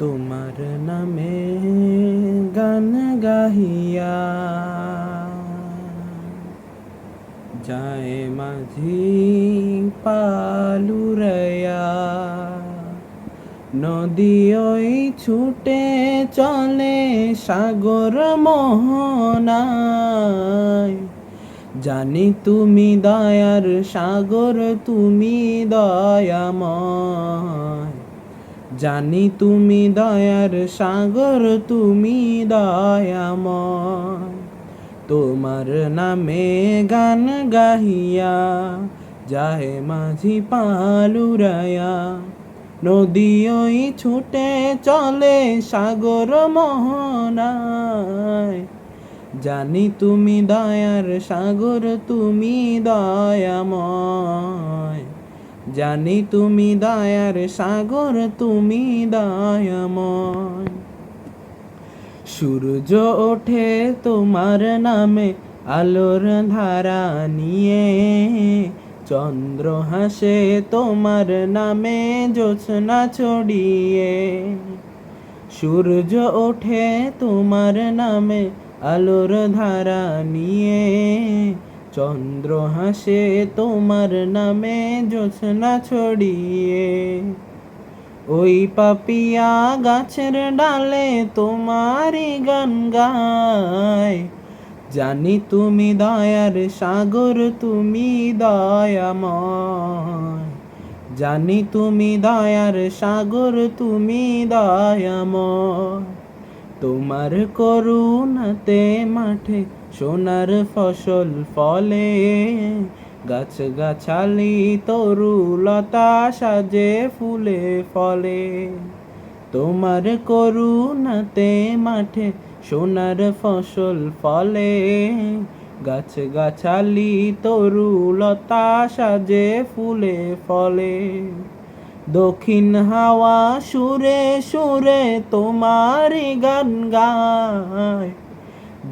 তোমার নামে গান গাহিয়া যায় মাঝি পালুরয়া। নদী ওই ছুটে চলে সাগর মোহনায়। জানি তুমি দয়ার সাগর, তুমি দয়াময়। জানি তুমি দয়ার সাগর, তুমি দয়াময়। তোমার নামে গান গাহিয়া যাহে মাঝি পালুরায়া। নদী ওই ছুটে চলে সাগর মোহনায়। জানি তুমি দয়ার সাগর, তুমি দয়াময়। জানি তুমি দায়ার সাগর, তুমি দয়াময়। সূর্য ওঠে তোমার নামে, আলোর ধারা নিয়ে। চন্দ্র হাসে তোমার নামে জোছনা ছড়িয়ে। সূর্য ওঠে তোমার নামে, আলোর ধারা নিয়ে। চন্দ্র হাসে, তোমার নামে জোছনা ছড়িয়ে, ওই পাপিয়া গাছের ডালে তোমারই গান গায়। জানি তুমি দয়ার সাগর, তুমি দয়াময়। জানি তুমি দয়ার সাগর, তুমি দয়াময়। তোমার করুণাতে মাঠে সোনার ফসল ফলে, গাছ গাছালি তরু লতা সাজে ফুলে ফলে। তোমার করুণাতে মাঠে সোনার ফসল ফলে, গাছ গাছালি তরু লতা সাজে ফুলে ফলে। দক্ষিণ হাওয়া সুরে সুরে তোমারই গান গায়।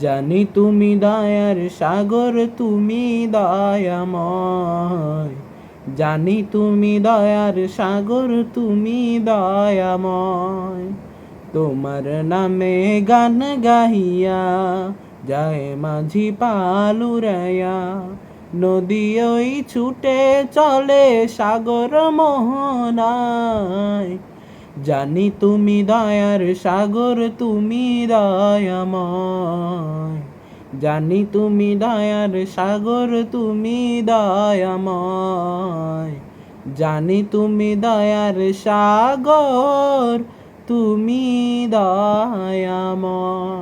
জানি তুমি দয়ার সাগর, তুমি দয়াময়। জানি তুমি দয়ার সাগর, তুমি দয়াময়। তোমার নামে গান গাহিয়া, যায় মাঝি পালুরায়া। নদী ওই ছুটে চলে সাগর মোহনায়। জানি তুমি দয়ার সাগর, তুমি দয়াময়। জানি তুমি দয়ার সাগর, তুমি দয়াময়। জানি তুমি দয়ার সাগর, তুমি দয়াময়।